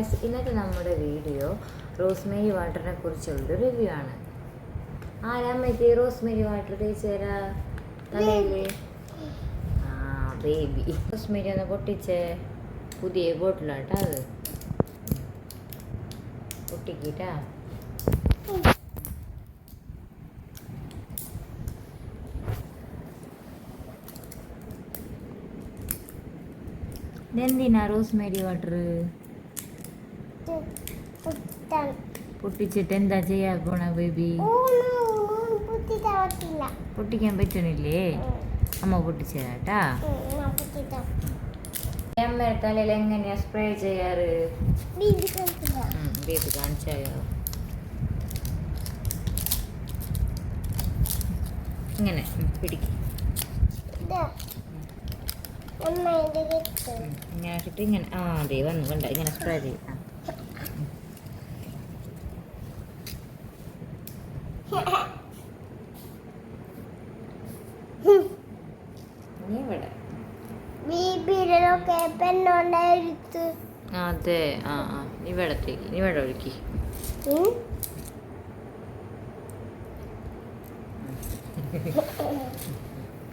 Guys ഇന്നത്തെ നമ്മുടെ video Rosemary വാട്ടറിനെ കുറിച്ചുള്ള റിവ്യൂ ആണ്. ആരാമത്തെ റോസ്മേരി വാട്ടർ തേച്ചേരാ? തലയിൽ ആ ബേബി. റോസ്മേരി ഒന്ന് പൊട്ടിച്ചേ. പുതിയ ബോട്ടിലാട്ടോ അത്. പൊട്ടിക്കിട്ടാ? ഇതെന്തിനാ റോസ്മേരി വാട്ടർ പൊട്ടിച്ചിട്ട് എന്താ ചെയ്യാ പോണ ബേബി? പൊട്ടിക്കാൻ പറ്റണില്ലേ? അമ്മ പൊട്ടിച്ചു തരാട്ടാ അമ്മയുടെ തലയിൽ എങ്ങനെയാ സ്പ്രേ ചെയ്യാറ്? ബേബി കാണിച്ചായോ? ഇങ്ങനെ പിടിക്കും. ഇങ്ങനെ ആ അതെ വന്നു കണ്ട? ഇങ്ങനെ സ്പ്രേ ചെയ്യും ആ. ഇനി ഇവിടെ ബീബിയിലൊക്കെ പെണ്ണുണ്ടായിരുന്നു അതെ. ആ ആ. ഇവിടത്തേക്ക് ഇവിടെ ഒഴുക്കി.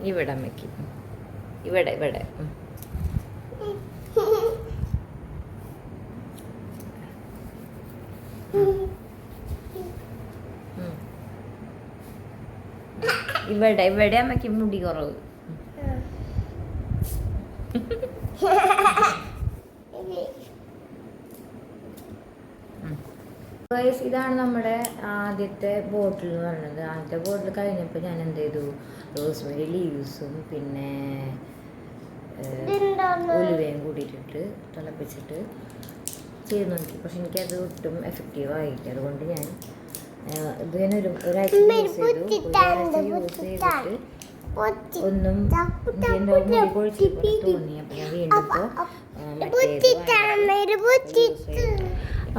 ഇവിടെ അമ്മയ്ക്ക്. ഇവിടെ ഇവിടെ. ഉം. ഇവിടെ ഇവിടെ അമ്മയ്ക്ക് മുടി കുറവ്. ഇതാണ് നമ്മുടെ ആദ്യത്തെ ബോട്ടിൽ എന്ന് പറയുന്നത്. ആദ്യത്തെ ബോട്ടിൽ കഴിഞ്ഞപ്പോൾ ഞാൻ എന്ത് ചെയ്തു? റോസ്മെരി ലീവ്സും പിന്നെ ഉലുവയും കൂടിയിട്ടിട്ട് തിളപ്പിച്ചിട്ട് ചെയ്ത് നോക്കി പക്ഷെ എനിക്കത് ഒട്ടും എഫക്റ്റീവ് ആയില്ല. അതുകൊണ്ട് ഞാൻ ഇത് ഞാൻ ഒരു ഒരാഴ്ച യൂസ് ചെയ്തു. ഒരാഴ്ച യൂസ് ചെയ്തിട്ട് ഒന്നും തോന്നി. അപ്പം ഞാൻ വീണ്ടും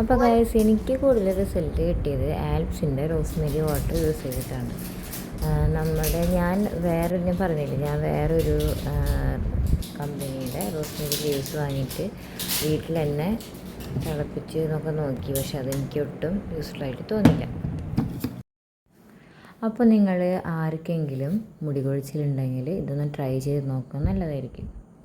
അപ്പോൾ ഗൈസ് എനിക്ക് കൂടുതൽ റിസൾട്ട് കിട്ടിയത് ആൽപ്സിന്റെ റോസ്മെരി വാട്ടർ യൂസ് ചെയ്തിട്ടാണ്. നമ്മുടെ ഞാൻ വേറെ ഞാൻ പറഞ്ഞില്ല ഞാൻ വേറൊരു കമ്പനിയുടെ റോസ്മെരി ലീവ്സ് വാങ്ങിയിട്ട് വീട്ടിൽ തന്നെ തിളപ്പിച്ച് എന്നൊക്കെ നോക്കി. പക്ഷെ അതെനിക്ക് ഒട്ടും യൂസ്ഫുൾ ആയിട്ട് തോന്നില്ല അപ്പോൾ നിങ്ങൾ ആർക്കെങ്കിലും മുടി കൊഴിച്ചിലുണ്ടെങ്കിൽ ഇതൊന്ന് ട്രൈ ചെയ്ത് നോക്കുക. നല്ലതായിരിക്കും.